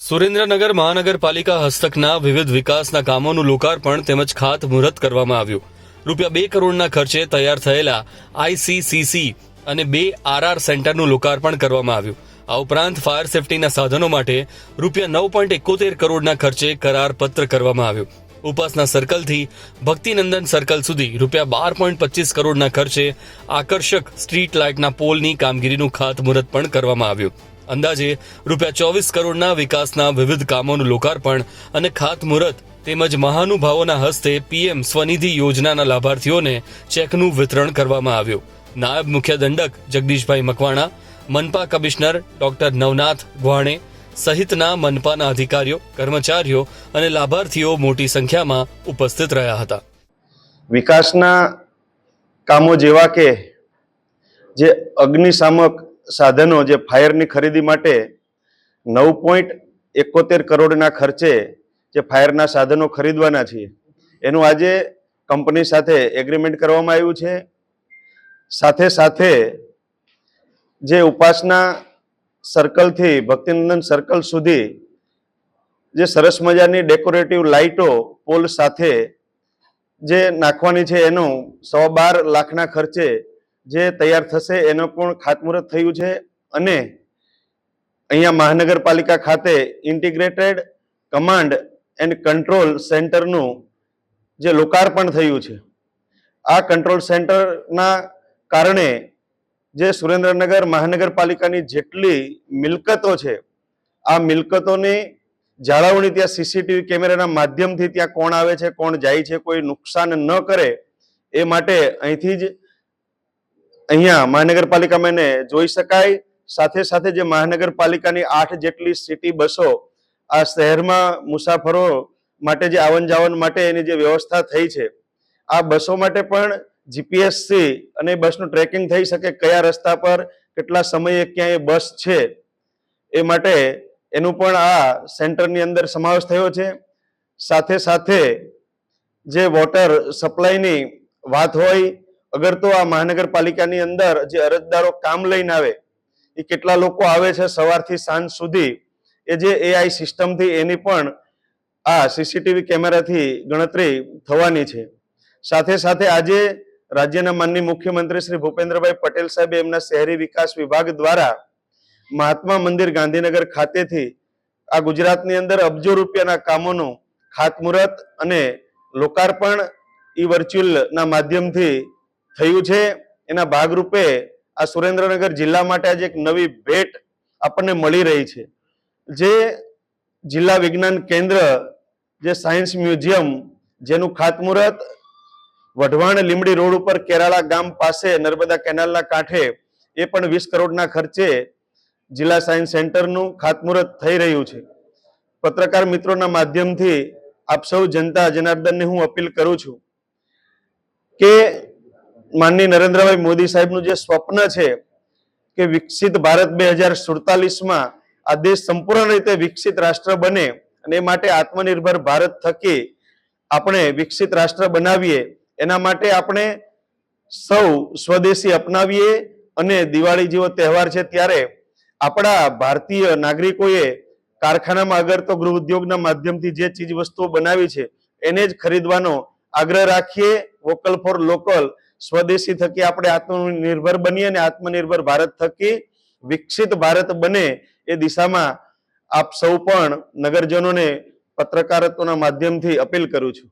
સુરેન્દ્રનગર મહાનગરપાલિકા હસ્તકના વિવિધ વિકાસના કામોનું લોકાર્પણ તેમજ ખાતમુહૂર્ત કરવામાં આવ્યું. રૂપિયા બે કરોડના ખર્ચે તૈયાર થયેલા આઈસીસીસી અને બે આરઆર સેન્ટરનું લોકાર્પણ કરવામાં આવ્યું. આ ઉપરાંત ફાયર સેફટીના સાધનો માટે રૂપિયા નવ પોઈન્ટ એકોતેર કરોડના ખર્ચે કરાર પત્ર કરવામાં આવ્યું. ઉપાસના સર્કલથી ભક્તિનંદન સર્કલ સુધી રૂપિયા બાર પોઈન્ટ પચીસ કરોડના ખર્ચે આકર્ષક સ્ટ્રીટ લાઇટના પોલની કામગીરીનું ખાતમુહૂર્ત પણ કરવામાં આવ્યું. અંદાજે રૂપિયા ચોવીસ કરોડના વિકાસના વિવિધ કામોનું લોકાર્પણ અને ખાતમુહૂર્ત તેમજ મહાનુભાવોના હસ્તે પીએમ સ્વનિધિ યોજનાના લાભાર્થીઓને ચેકનું વિતરણ કરવામાં આવ્યું. નાયબ મુખ્ય દંડક જગદીશભાઈ મકવાણા, મનપા કમિશનર ડોક્ટર નવનાથ ગ્વાણે સહિતના મનપાના અધિકારીઓ, કર્મચારીઓ અને લાભાર્થીઓ મોટી સંખ્યામાં ઉપસ્થિત રહ્યા હતા. વિકાસના કામો જેવા કે જે અગ્નિશામક સાધનો જે ફાયરની ખરીદી માટે નવ પોઈન્ટ એકોતેર કરોડના ખર્ચે જે ફાયરના સાધનો ખરીદવાના છીએ, એનું આજે કંપની સાથે એગ્રીમેન્ટ કરવામાં આવ્યું છે. સાથે સાથે જે ઉપાસના સર્કલથી ભક્તિનંદન સર્કલ સુધી જે સરસ મજાની ડેકોરેટિવ લાઇટો પોલ સાથે જે નાખવાની છે, એનું સવા બાર લાખના ખર્ચે જે તૈયાર થશે એનો પણ ખાતમુહૂર્ત થયું છે અને અહીંયા મહાનગરપાલિકા ખાતે ઇન્ટિગ્રેટેડ કમાન્ડ એન્ડ કંટ્રોલ સેન્ટરનું જે લોકાર્પણ થયું છે. આ કંટ્રોલ સેન્ટરના કારણે જે સુરેન્દ્રનગર મહાનગરપાલિકાની જેટલી મિલકતો છે, આ મિલકતોની જાળવણી ત્યાં સીસીટીવી કેમેરાના માધ્યમથી ત્યાં કોણ આવે છે, કોણ જાય છે, કોઈ નુકસાન ન કરે એ માટે અહીંથી જ અહીંયા મહાનગરપાલિકામાં એને જોઈ શકાય. સાથે સાથે જે મહાનગરપાલિકાની આઠ જેટલી સિટી બસો આ શહેરમાં મુસાફરો માટે જે આવન જાવન માટે એની જે વ્યવસ્થા થઈ છે. આ બસો માટે પણ જીપીએસસી અને બસનું ટ્રેકિંગ થઈ શકે કયા રસ્તા પર, કેટલા સમયે ક્યાંય બસ છે, એ માટે એનું પણ આ સેન્ટરની અંદર સમાવેશ થયો છે. સાથે સાથે જે વોટર સપ્લાયની વાત હોય અગર તો આ મહાનગરપાલિકાની અંદર જે અરજદારો કામ લઈને આવે, એ કેટલા લોકો આવે છે સવારથી સાંજ સુધી, એ જે એઆઈ સિસ્ટમથી એની પણ આ સીસીટીવી કેમેરાથી ગણતરી થવાની છે. સાથે સાથે આજે રાજ્યના માનની મુખ્યમંત્રી શ્રી ભૂપેન્દ્રભાઈ પટેલ સાહેબે એમના શહેરી વિકાસ વિભાગ દ્વારા મહાત્મા મંદિર ગાંધીનગર ખાતેથી આ ગુજરાતની અંદર અબજો રૂપિયાના કામોનું ખાતમુહૂર્ત અને લોકાર્પણ ઈ વર્ચ્યુઅલના માધ્યમથી થયું છે. એના ભાગરૂપે આ સુરેન્દ્રનગર જિલ્લા માટે આજે એક નવી ભેટ આપણને મળી રહી છે. જે જિલ્લા વિજ્ઞાન કેન્દ્ર, જે સાયન્સ મ્યુઝિયમ, જેનું ખાતમુહૂર્ત વઢવાણ લીમડી રોડ ઉપર કેરાળા ગામ પાસે નર્મદા કેનાલના કાંઠે એ પણ વીસ કરોડના ખર્ચે જિલ્લા સાયન્સ સેન્ટરનું ખાતમુહૂર્ત થઈ રહ્યું છે. પત્રકાર મિત્રોના માધ્યમથી આપ સૌ જનતા જનાર્દનને હું અપીલ કરું છું કે માનની નરેન્દ્રભાઈ મોદી સાહેબનું જે સ્વપ્ન છે કે વિકસિત ભારત બે હજાર સુડતાલીસમાં આ દેશ સંપૂર્ણ રીતે વિકસિત રાષ્ટ્ર બને અને એ માટે આત્મનિર્ભર ભારત થકી આપણે વિકસિત રાષ્ટ્ર બનાવીએ, એના માટે આપણે સૌ સ્વદેશી અપનાવીએ અને દિવાળી જેવો તહેવાર છે ત્યારે આપણા ભારતીય નાગરિકોએ કારખાનામાં અગર તો ગૃહ ઉદ્યોગના માધ્યમથી જે ચીજ વસ્તુઓ બનાવી છે, એને જ ખરીદવાનો આગ્રહ રાખીએ, વોકલ ફોર લોકલ સ્વદેશી થકી આપણે આત્મનિર્ભર બનીએ અને આત્મનિર્ભર ભારત થકી વિકસિત ભારત બને એ દિશામાં આપ સૌ પણ નગરજનોને પત્રકારત્વના માધ્યમથી અપીલ કરું છું.